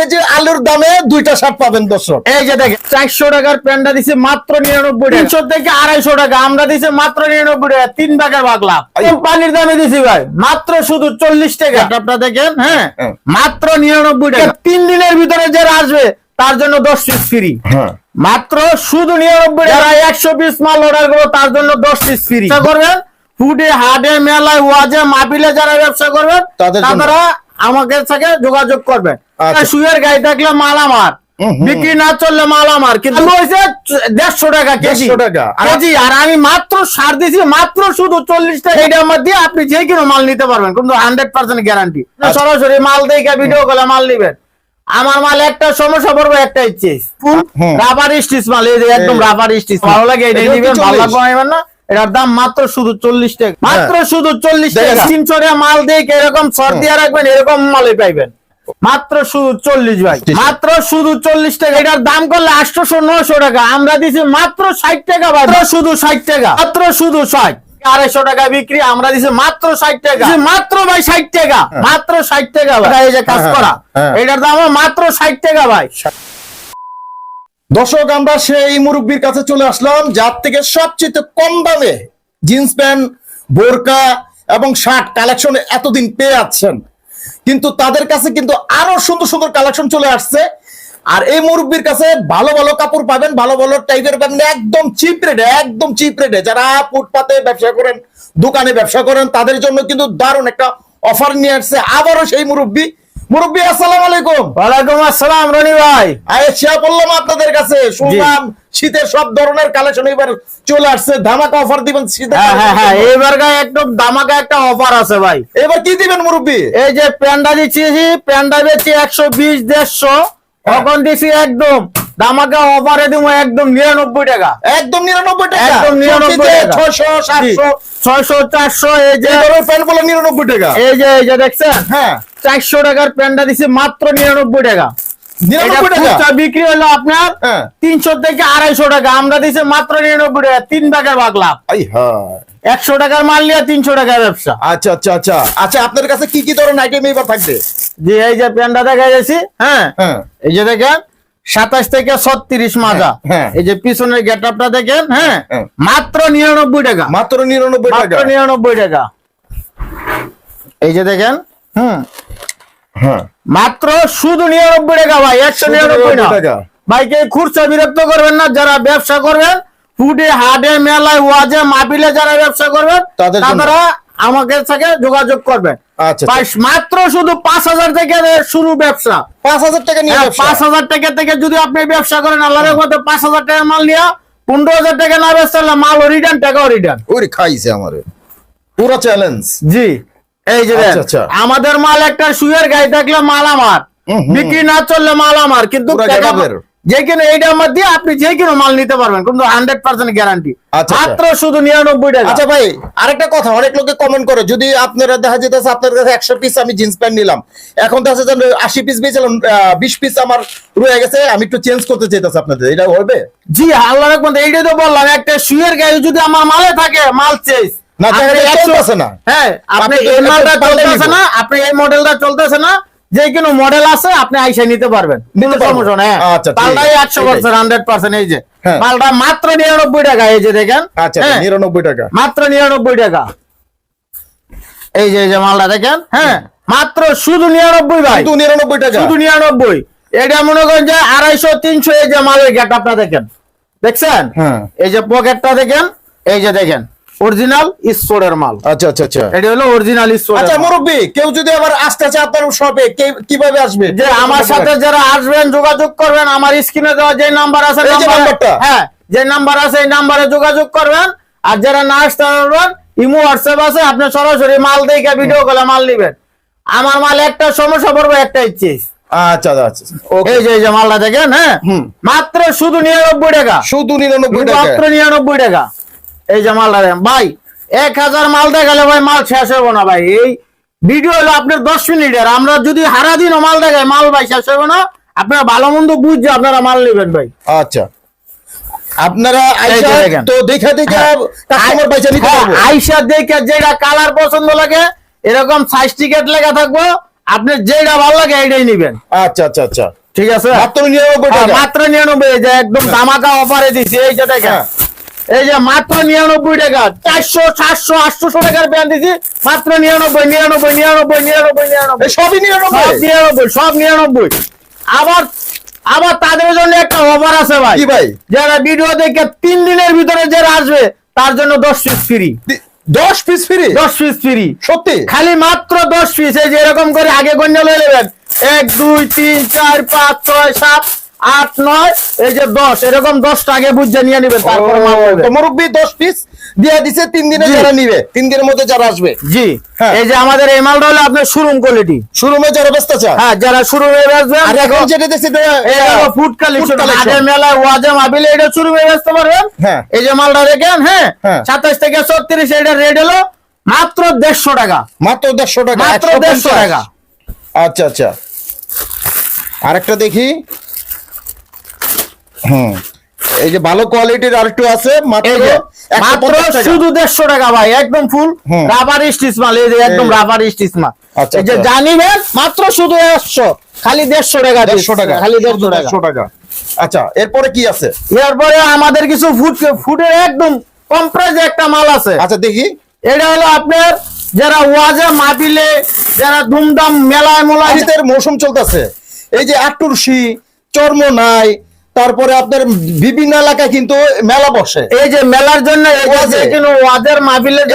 KG আলুর দামে দুইটা শার্ট পাবেন দর্শক। এই যে দেখেন চারশো টাকার প্যান্টটা দিছে মাত্র নিরানব্বই তিনশো থেকে আড়াইশো টাকা আমরা দিছি মাত্র নিরানব্বই টাকা তিন ভাগের ভাগ লাভ কোম্পানির দামে দিছি ভাই মাত্র শুধু চল্লিশ টাকা। আপনার দেখেন হ্যাঁ হ্যাঁ। মাত্র নিরানব্বই টাকা। তিন দিনের ভিতরে যারা আসবে তার জন্য দশ পিস ফ্রি হ্যাঁ। মাত্র শুধু নিরানব্বই যারা একশো পিস মাল অর্ডার করব তার জন্য দশ পিস ফ্রি করবেন? ফুডে হাটে মেলায় ওয়াজে মাপিলে যারা ব্যবসা করবেন তাদের। তারা আমাকে সাথে যোগাযোগ করবেন আচ্ছা। শুয়ের গাড়ি থাকলে মাল আমার। হুম, হুম। বিক্রি না চললে মাল আমার। কিন্তু হয়েছে দেড়শো টাকা কেজি। টাকা। আর- কেজি। আর আমি মাত্র সার দিছি মাত্র শুধু চল্লিশ টাকা। এটা আমার দিয়ে আপনি যে কোনো মাল নিতে পারবেন। কিন্তু হান্ড্রেড পার্সেন্ট গ্যারান্টি। সরাসরি মাল দেখে ভিডিও করে মাল নিবেন। আমার মাল একটা সমস্যা পড়বে একটা ইচ্ছে। রাবার স্টিচ মাল এই যে একদম রাবার স্টিচ ভালো লাগে এটা নিবেন ভালো 40 লাগবে না? এটার দাম মাত্র শুধু চল্লিশ টাকা। মাত্র শুধু চল্লিশ টাকা। মাল দেখে এরকম দিয়ে রাখবেন? এরকম মালই পাইবেন। মাত্র শুধু চল্লিশ ভাই। মাত্র শুধু চল্লিশ টাকা। এটার দাম করলে আটশোশো নশো টাকা। আমরা দিছি মাত্র ষাট টাকা মাত্র শুধু ষাট টাকা। মাত্র শুধু ষাট। আড়াইশো টাকা বিক্রি আমরা দিছি মাত্র ষাট টাকা। মাত্র ভাই ষাট টাকা। মাত্র ষাট টাকা ভাই। এই যে কাজ হ্যাঁ, করা। হ্যাঁ। এটার দাম মাত্র ষাট টাকা ভাই। দর্শক, আমরা সেই মুরব্বীর কাছে চলে আসলাম, যার থেকে সবচেয়ে কম দামে জিন্স প্যান্ট, বোরকা এবং শার্ট কালেকশন এতদিন পেয়ে যাচ্ছেন। কিন্তু তাদের কাছে কিন্তু আরও সুন্দর সুন্দর কালেকশন চলে আসছে। আর এই মুরব্বীর কাছে ভালো ভালো কাপড় পাবেন, ভালো ভালো টাইপের পাবেন, একদম চিপ রেটে একদম চিপ রেটে যারা ফুটপাতে ব্যবসা করেন, দোকানে ব্যবসা করেন, তাদের জন্য কিন্তু দারুণ একটা অফার নিয়ে আসছে। আবারও সেই মুরব্বী মুরব্বী আসসালামু আলাইকুম। ওয়ালাইকুম আসসালাম রনি ভাই। আয়েশা বললাম আপনাদের কাছে। শুনলাম শীতের সব ধরনের কালেকশন এবার চলে আসছে। ধামাকা অফার দিবেন শীতে হ্যাঁ হ্যাঁ হ্যাঁ এবার গায়ে একদম ধামাকা একটা অফার আছে ভাই। এবার কি দিবেন মুরব্বী? এই যে প্যান্ডা দিচ্ছি প্যান্ডা বেচছি একশো বিশ দেড়শো। এখন দিচ্ছি একদম। অফারে দিব একদম নিরানব্বই টাকা। একদম নিরানব্বই টাকা। একদম 99 ছয়শো সাতশো। ছয়শো চারশো এই যে প্যান্ট বলে নিরানব্বই টাকা। এই যে এই যে দেখছেন? হ্যাঁ। চারশো টাকার প্যান্ডা দিচ্ছি মাত্র নিরানব্বই টাকা। নিরানব্বই বিক্রি হলো আপনার হ্যাঁ। তিনশো থেকে আড়াইশো টাকা। আমরা দিচ্ছি মাত্র নিরানব্বই টাকা। তিন ভাগের ভাগ লাভ একশো টাকার মাল নিয়ে তিনশো টাকার ব্যবসা। আচ্ছা আচ্ছা আচ্ছা। আচ্ছা আপনার কাছে কি কি ধরনের আইটেম এবার থাকবে? যে এই যে প্যান্ডা দেখা যাচ্ছি। হ্যাঁ। হ্যাঁ। এই যে দেখেন। সাতাশ থেকে ছত্রিশ মাজা। হ্যাঁ। এই যে পিছনের গেট আপটা দেখেন হ্যাঁ? হ্যাঁ। মাত্র নিরানব্বই টাকা। মাত্র নিরানব্বই টাকা। নিরানব্বই টাকা। এই যে দেখেন হুম? হ্যাঁ। মাত্র শুধু নিরানব্বই টাকা ভাই একশো নিরানব্বই না। 99 টাকা। ভাইকে খুরসা বিরক্ত করবেন না যারা ব্যবসা করবেন ফুডে হাটে মেলায় ওয়াজে মাপিলে যারা ব্যবসা করবেন তাদের। তারা আমাকে সাথে যোগাযোগ করবেন। আচ্ছা, মাত্র শুধু পাঁচ হাজার থেকে শুরু ব্যবসা। পাঁচ হাজার টাকা নিয়ে হ্যাঁ, পাঁচ হাজার টাকা থেকে যদি আপনি ব্যবসা করেন আল্লাহর মধ্যে পাঁচ হাজার টাকার মাল নিয়ে পনেরো হাজার টাকা না বেচতে মাল রিটার্ন টাকাও রিটার্ন ওরে খাইছে আমারে। পুরো চ্যালেঞ্জ জি। এই যে আচ্ছা, আচ্ছা। আমাদের মাল একটা শুয়ের গাড়ি থাকলে মাল আমার। বিক্রি না চললে মাল আমার কিন্তু টাকা-। যে কোনো এইটা আমার দিয়ে আপনি যে কোনো মাল নিতে পারবেন কিন্তু হান্ড্রেড পার্সেন্ট গ্যারান্টি মাত্র শুধু নিরানব্বই টাকা। আচ্ছা ভাই আরেকটা কথা অনেক লোকে কমেন্ট করে যদি আপনারা দেখা যেতেছে আপনার কাছে একশো পিস আমি জিন্স প্যান্ট নিলাম এখন দেখা যাচ্ছে আশি পিস বেছিলাম বিশ পিস আমার রয়ে গেছে আমি একটু চেঞ্জ করতে চাইতেছি আপনাদের এটা হবে? জি আল্লাহ রাখবেন এইটাই তো বললাম একটা শুয়ের গাড়ি যদি আমার মালে থাকে মাল চেস না। হ্যাঁ আপনি এই মালটা চলতেছে না আপনি এই মডেলটা চলতেছে না যে কোনো মডেল আছে আপনি আইসা নিতে পারবেন। সমস্যা নেই আচ্ছা, পাল্টাই একশো পার্সেন্ট হান্ড্রেড পার্সেন্ট এই যে। হ্যাঁ। মালটা মাত্র নিরানব্বই টাকা এই যে দেখেন। আচ্ছা হ্যাঁ, নিরানব্বই টাকা। মাত্র নিরানব্বই টাকা। এই যে এই যে মালটা দেখেন হ্যাঁ। মাত্র শুধু নিরানব্বই ভাই। শুধু নিরানব্বই টাকা। শুধু নিরানব্বই। এটা মনে করেন যে আড়াইশো তিনশো এই যে মালের গেট আপনার দেখেন। দেখছেন? হ্যাঁ। এই যে পকেটটা দেখেন এই যে দেখেন। অরিজিনাল স্টোরের মাল। আচ্ছা আচ্ছা আচ্ছা। এটা হলো অরিজিনাল আচ্ছা স্টোরের মুরব্বী কেউ যদি আবার আসতে চায় আপনার শপে কীভাবে আসবে? যে আমার সাথে যারা আসবেন যোগাযোগ করবেন আমার স্ক্রিনে দেওয়া যে নাম্বার আছে এই নাম্বারটা? হ্যাঁ যে নাম্বার আছে এই নাম্বারে যোগাযোগ করবেন। আর যারা না আসতে পারবেন ইমো হোয়াটসঅ্যাপ আছে আপনি সরাসরি মাল দেখে ভিডিও কলে মাল নেবেন। আমার মাল একটা সমস্যা পড়বে একটা ইচ্ছে আচ্ছা আচ্ছা ওকে এই যে এই যে মালটা দেখেন হ্যাঁ। মাত্র শুধু নিরানব্বই টাকা। শুধু নিরানব্বই টাকা মাত্র নিরানব্বই টাকা। এই যে মালটা দেখেন ভাই এক হাজার মাল দেখালে ভাই মাল শেষ হব না ভাই। এই ভিডিও হলো আপনার দশ মিনিটের আমরা যদি হারা দিনও মাল দেখাই মাল ভাই শেষ হবে না। আপনারা ভালো মন্দ বুঝছে আপনারা মাল নেবেন ভাই। আচ্ছা। আপনারা আইসা তো দেখা দেখে কাস্টমার পয়সা নিতে হ্যাঁ, পারব। আইসা দেখে যেটা কালার পছন্দ লাগে এরকম সাইজ টিকেট লেখা থাকব আপনি যেটা ভালো লাগে নিবেন। আচ্ছা আচ্ছা আচ্ছা। ঠিক আছে? মাত্র নিরানব্বই হ্যাঁ, মাত্র নিরানব্বই একদম ধামাকা অফারে দিছি এই যে দেখেন। হ্যাঁ। এই যে মাত্র নিরানব্বই টাকা চারশো সাতশো আটশো টাকার প্যান্ট দিছি। মাত্র নিরানব্বই নিরানব্বই নিরানব্বই নিরানব্বই নিরানব্বই। সবই সব নিরানব্বই নিরানব্বই সব নিরানব্বই। আবার আবার তাদের জন্য একটা অফার আছে ভাই। ভাই? যারা ভিডিও দেখে তিন দিনের ভিতরে যারা আসবে তার জন্য দশ পিস ফ্রি দশ পিস ফ্রি দশ পিস ফ্রি সত্যি? খালি মাত্র দশ পিস এই যে এরকম করে আগে গণ্য লয়ে নেবেন। এক দুই তিন চার পাঁচ ছয় সাত আট নয় এই যে দশ এরকম দশটা আগে বুঝে নিয়ে নেবেন তারপরে মাল মুরব্বী দশ পিস দিয়ে দিছে তিন দিনে যারা নিবে তিন দিনের মধ্যে যারা আসবে। জি। হ্যাঁ। এই যে আমাদের এই মালটা হলো আপনার শোরুম কোয়ালিটি শোরুমে যারা ব্যস্ত চায় হ্যাঁ যারা শুরু হয়ে আসবেন আর এখন যেটা দেখছি ফুড কালেকশন ওয়াজে মাবিলে এটা শুরু হয়ে আসতে পারবেন। হ্যাঁ। এই যে মালটা দেখেন হ্যাঁ হ্যাঁ। সাতাশ থেকে ছত্রিশ এটা রেট হলো মাত্র দেড়শো টাকা। মাত্র দেড়শো টাকা মাত্র 150 দেড়শো টাকা। আচ্ছা আচ্ছা। আরেকটা দেখি। হুম। এই যে ভালো কোয়ালিটির আরেকটু আছে মাত্র 150 মাত্র শুধু দেড়শো টাকা ভাই একদম ফুল রাবার স্টিচ মাল এই যে একদম রাবার স্টিচ মাল। আচ্ছা, এই যে আচ্ছা। জানিবেন মাত্র শুধু একশো খালি দেড়শো টাকা দেড়শো দিচ্ছে, টাকা। খালি শুধু দেড়শো টাকা। দেড়শো টাকা। আচ্ছা এরপরে কি আছে? এরপরে আমাদের কিছু ফুড ফুডের একদম কম্প্রেস একটা মাল আছে। আচ্ছা দেখি। এটা হলো আপনার যারা ওয়াজে মাহফিলে যারা ধুমধাম মেলায় মোলায় শীতের মৌসুম চলতেছে। এই যে আটুরশি চর্মনাই তারপরে আপনার বিভিন্ন এলাকায় কিন্তু মেলা বসে। এই যে মেলার জন্য মাহফিলের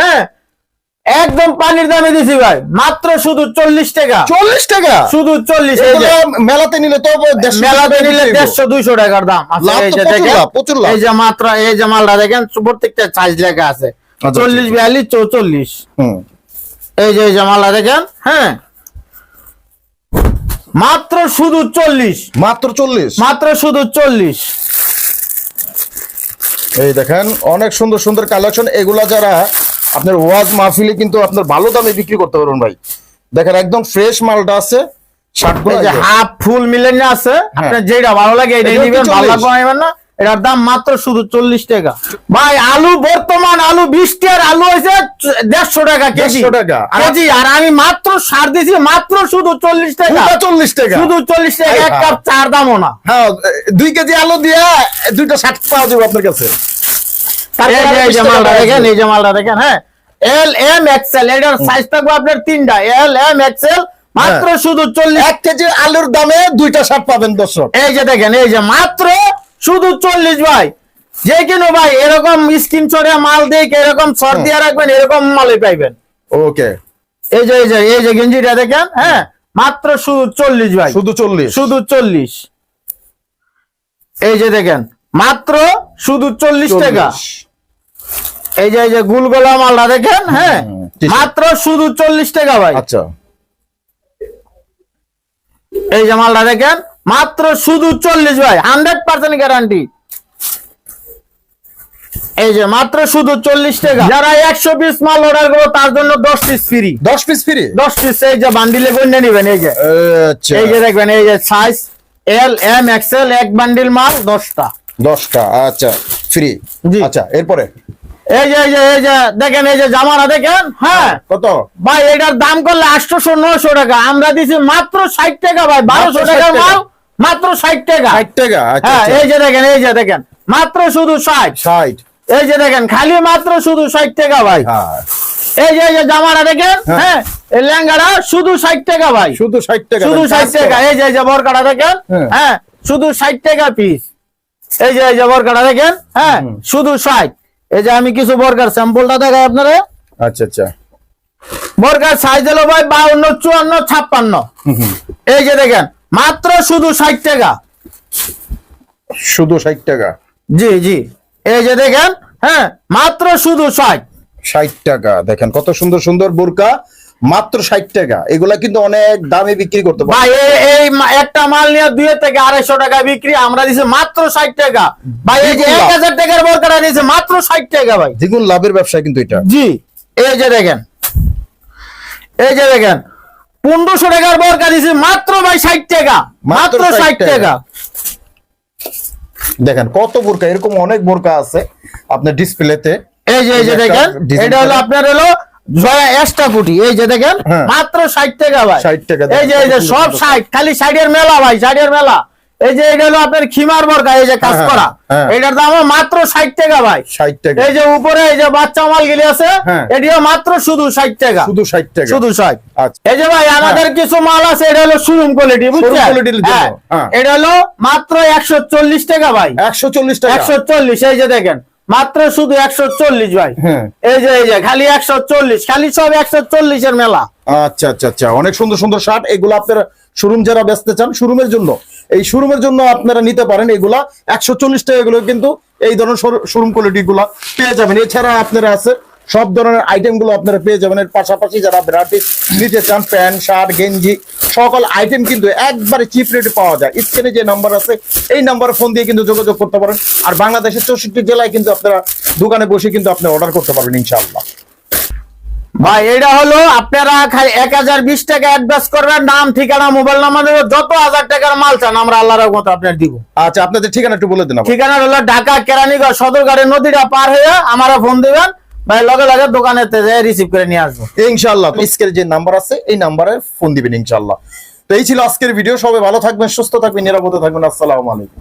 হ্যাঁ একদম পানির দামে দিছি ভাই মাত্র শুধু চল্লিশ টাকা। চল্লিশ টাকা? শুধু চল্লিশ মেলাতে নিলে তো মেলাতে নিলে দেড়শো দুইশো টাকার দাম এই যে মাত্র এই যে মালটা দেখেন প্রত্যেকটা সাইজ লেখা আছে। আচ্ছা, চল্লিশ বিয়াল্লিশ চৌচল্লিশ। এই যে এই যে মালটা দেখেন হ্যাঁ। মাত্র শুধু চল্লিশ। মাত্র চল্লিশ। মাত্র শুধু চল্লিশ। এই দেখেন অনেক সুন্দর সুন্দর কালেকশন এগুলা যারা আপনার ওয়াজ মাহফিলে কিন্তু আপনার ভালো দামে বিক্রি করতে পারবেন ভাই। দেখেন একদম ফ্রেশ মালটা আছে। হাফ ফুল মিলেন আছে। আপনার যেটা ভালো লাগে এটা নিবেন ভালো লাগবে না। এটার দাম মাত্র শুধু চল্লিশ টাকা। ভাই আলু বর্তমান আলু বিশ টাকার আলু হয়েছে দেড়শো টাকা কেজি। টাকা। আর- কেজি আর আমি মাত্র সার দিছি মাত্র শুধু চল্লিশ টাকা। চল্লিশ টাকা। শুধু চল্লিশ টাকা এক। কাপ চার দামও না। হ্যাঁ দুই কেজি আলু দিয়ে দুইটা শার্ট পাওয়া যাবে আপনার কাছে। এই যে- মালটা দেখেন এই যে মালটা দেখেন হ্যাঁ। এল এম এক্সেল এটার সাইজ থাকবে আপনার তিনটা। এল এম এক্সেল মাত্র হ্যাঁ। শুধু চল্লিশ এক কেজি আলুর দামে দুইটা শার্ট পাবেন দর্শক। এই যে দেখেন এই যে মাত্র শুধু চল্লিশ ভাই। যে কিনো ভাই এরকম স্কিন চড়ে মাল দিয়ে এরকম সর দিয়ে রাখবেন এরকম মালই পাইবেন। ওকে। এই যে এই যে এই যে গেঞ্জিটা দেখেন হ্যাঁ? মাত্র শুধু চল্লিশ ভাই। শুধু চল্লিশ। শুধু চল্লিশ। এই যে দেখেন মাত্র শুধু চল্লিশ টাকা। এই যে এই যে গুলগোলা মালটা দেখেন হ্যাঁ? মাত্র শুধু চল্লিশ টাকা ভাই। আচ্ছা। এই যে মালটা দেখেন মাত্র শুধু চল্লিশ ভাই হান্ড্রেড পার্সেন্ট গ্যারান্টি এই যে মাত্র শুধু চল্লিশ টাকা। যারা একশো পিস মাল অর্ডার করব তার জন্য দশ পিস ফ্রি দশ পিস ফ্রি দশ পিস এই যে বান্ডিলে গণ্য নিবেন এই যে। আচ্ছা। এই যে দেখবেন এই যে সাইজ এল এম এক্সেল এক বান্ডিল মাল দশটা। দশটা আচ্ছা ফ্রি আচ্ছা এরপরে? এই যে এই যে এই যে দেখেন এই যে জামাটা দেখেন? হ্যাঁ। কত? ভাই এটার দাম করলে আটশোশো নশো টাকা। আমরা দিছি মাত্র ষাট টাকা ভাই। বারোশো টাকার টাকা। মাল মাত্র ষাট টাকা। ষাট টাকা? আচ্ছা হ্যাঁ আচ্ছা। এই যে দেখেন এই যে দেখেন। মাত্র শুধু ষাট। ষাট। এই যে দেখেন খালি মাত্র শুধু ষাট টাকা ভাই। হ্যাঁ। এই যে এই যে জামাটা দেখেন হ্যাঁ। হ্যাঁ এই লেহেঙ্গাটা শুধু ষাট টাকা ভাই। শুধু ষাট টাকা শুধু ষাট টাকা। এই যে এই যে বরকাটা দেখেন হ্যাঁ। হ্যাঁ শুধু ষাট টাকা পিস এই যে এই যে বরকাটা দেখেন হ্যাঁ শুধু ষাট। এই যে আমি কিছু বর্গার স্যাম্পলটা দেখাই আপনারা। আচ্ছা আচ্ছা। বর্গার সাইজ হলো ভাই বাউন্ন চুয়ান্ন ছাপ্পান্ন। এই যে দেখেন মাত্র শুধু ষাট টাকা। শুধু ষাট টাকা? জি জি। এই যে দেখেন হ্যাঁ মাত্র শুধু ষাট। ষাট টাকা। দেখেন কত সুন্দর সুন্দর বোরকা। মাত্র ষাট টাকা। এগুলা কিন্তু অনেক দামে বিক্রি করতে পারে এই একটা মাল নিয়ে দুই থেকে আড়াইশো টাকা বিক্রি আমরা দিছি মাত্র ষাট টাকা। ভাই এই যে এক হাজার টাকার বরকাটা দিয়েছে মাত্র ষাট টাকা ভাই। দ্বিগুণ লাভের ব্যবসা কিন্তু এটা। জি এই যে দেখেন। এই যে দেখেন পনেরোশো টাকার বরকা দিছি মাত্র ভাই ষাট টাকা মাত্র মাত্র 60 ষাট টাকা। টাকা। দেখেন কত বোরকা এরকম অনেক বোরকা আছে আপনার ডিসপ্লেতে এই যে এই যে দেখেন এটা হলো আপনার হলো জয়া এক্সট্রা কুটি এই যে দেখেন হ্যাঁ। মাত্র ষাট টাকা ভাই। 60 টাকা এই যে এই যে সব ষাট খালি ষাটের মেলা ভাই ষাটের মেলা। এই যে এটা হলো আপনার খিমার বরকা এই যে কাজ হ্যাঁ, করা। হ্যাঁ। এটার দাম মাত্র ষাট টাকা ভাই। ষাট টাকা। এই যে উপরে এই যে বাচ্চা মাল গিলি আছে হ্যাঁ। এটিও মাত্র শুধু ষাট টাকা। শুধু ষাট টাকা। শুধু ষাট। আচ্ছা। এই যে ভাই আমাদের কিছু মাল আছে এটা হলো শোরুম কোয়ালিটি বুঝছেন? হ্যাঁ। হ্যাঁ। এটা হলো মাত্র একশো চল্লিশ টাকা ভাই। একশো চল্লিশ টাকা। একশো চল্লিশ এই যে দেখেন। মাত্র শুধু একশো চল্লিশ ভাই। হ্যাঁ। এই যে এই যে খালি একশো চল্লিশ খালি সব একশো চল্লিশের মেলা। আচ্ছা আচ্ছা আচ্ছা। অনেক সুন্দর সুন্দর শার্ট। এগুলো আপনারা শোরুম যারা বেচতে চান শোরুমের জন্য এই শোরুমের জন্য আপনারা নিতে পারেন এগুলা। একশো চল্লিশ টাকা এগুলো কিন্তু এই ধরনের শোরুম কোয়ালিটি গুলা পেয়ে যাবেন। এছাড়া আপনারা আছে সব ধরনের আইটেমগুলো আপনারা পেয়ে যাবেন। এর পাশাপাশি যারা ভ্যারাইটিস নিতে চান প্যান্ট শার্ট গেঞ্জি সকল আইটেম কিন্তু একবারে চিপ রেটে পাওয়া যায়। স্ক্রিনে যে নাম্বার আছে এই নাম্বারে ফোন দিয়ে কিন্তু যোগাযোগ করতে পারেন। আর বাংলাদেশের চৌষট্টি জেলায় কিন্তু আপনারা দোকানে বসে কিন্তু আপনি অর্ডার করতে পারবেন ইনশাআল্লাহ। ভাই এটা হলো আপনারা এক হাজার বিশ টাকা অ্যাডভান্স করবেন নাম ঠিকানা মোবাইল নাম্বার যত হাজার টাকার মাল চান আমরা আল্লাহর মতো আপনার দিব। আচ্ছা আপনাদের ঠিকানা একটু বলে দিন ঠিকানা হলো ঢাকা কেরানীগঞ্জ সদরঘাটের নদীটা পার হয়ে আমারা ফোন দিবেন ভাই, লগে লগে দোকানে রিসিভ করে নিয়ে আসব। ইনশাআল্লাহ স্ক্রিনে যে নাম্বার আছে, এই নাম্বারে ফোন দিবেন ইনশাআল্লাহ। তো এই ছিল আজকের ভিডিও সবাই ভালো থাকবেন, সুস্থ থাকবেন, নিরাপদে থাকবেন, আসসালামু আলাইকুম।